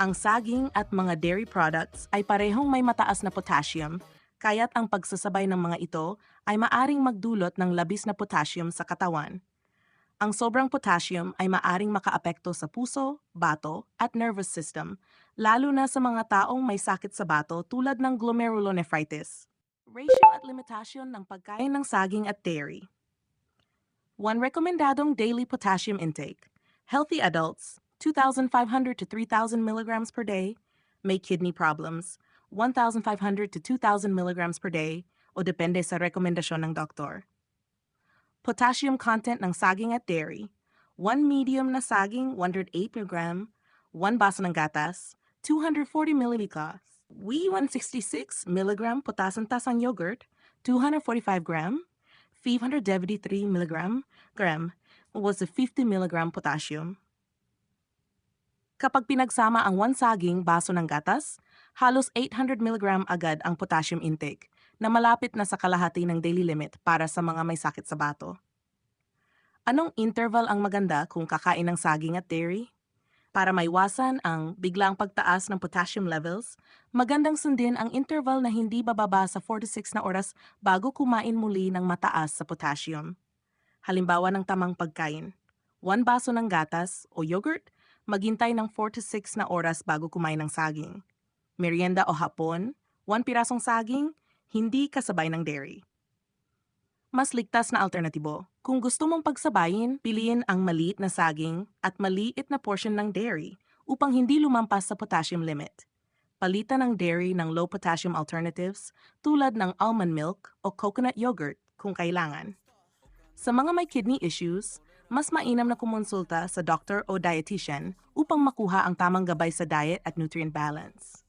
Ang saging at mga dairy products ay parehong may mataas na potassium, kaya't ang pagsasabay ng mga ito ay maaring magdulot ng labis na potassium sa katawan. Ang sobrang potassium ay maaring makaapekto sa puso, bato, at nervous system, lalo na sa mga taong may sakit sa bato tulad ng glomerulonephritis. Ratio at limitasyon ng pagkain ng saging at dairy. One rekomendadong daily potassium intake. Healthy adults, 2,500 to 3,000 milligrams per day. May kidney problems, 1,500 to 2,000 milligrams per day o depende sa rekomendasyon ng doktor. Potassium content ng saging at dairy. 1 medium na saging, 108 mg, 1 baso ng gatas, 240 ml. We 166 mg potassium tasang yogurt, 245 gram, 573 mg gram was a 50 mg potassium. Kapag pinagsama ang 1 saging baso ng gatas, halos 800 mg agad ang potassium intake na malapit na sa kalahati ng daily limit para sa mga may sakit sa bato. Anong interval ang maganda kung kakain ng saging at dairy? Para maiwasan ang biglang pagtaas ng potassium levels, magandang sundin ang interval na hindi bababa sa 4 to 6 na oras bago kumain muli ng mataas sa potassium. Halimbawa ng tamang pagkain, 1 baso ng gatas o yogurt, maghintay ng 4 to 6 na oras bago kumain ng saging. Merienda o hapon, 1 pirasong saging, hindi kasabay ng dairy. Mas ligtas na alternatibo. Kung gusto mong pagsabayin, piliin ang maliit na saging at maliit na portion ng dairy upang hindi lumampas sa potassium limit. Palitan ng dairy ng low potassium alternatives tulad ng almond milk o coconut yogurt kung kailangan. Sa mga may kidney issues, mas mainam na kumonsulta sa doctor o dietitian upang makuha ang tamang gabay sa diet at nutrient balance.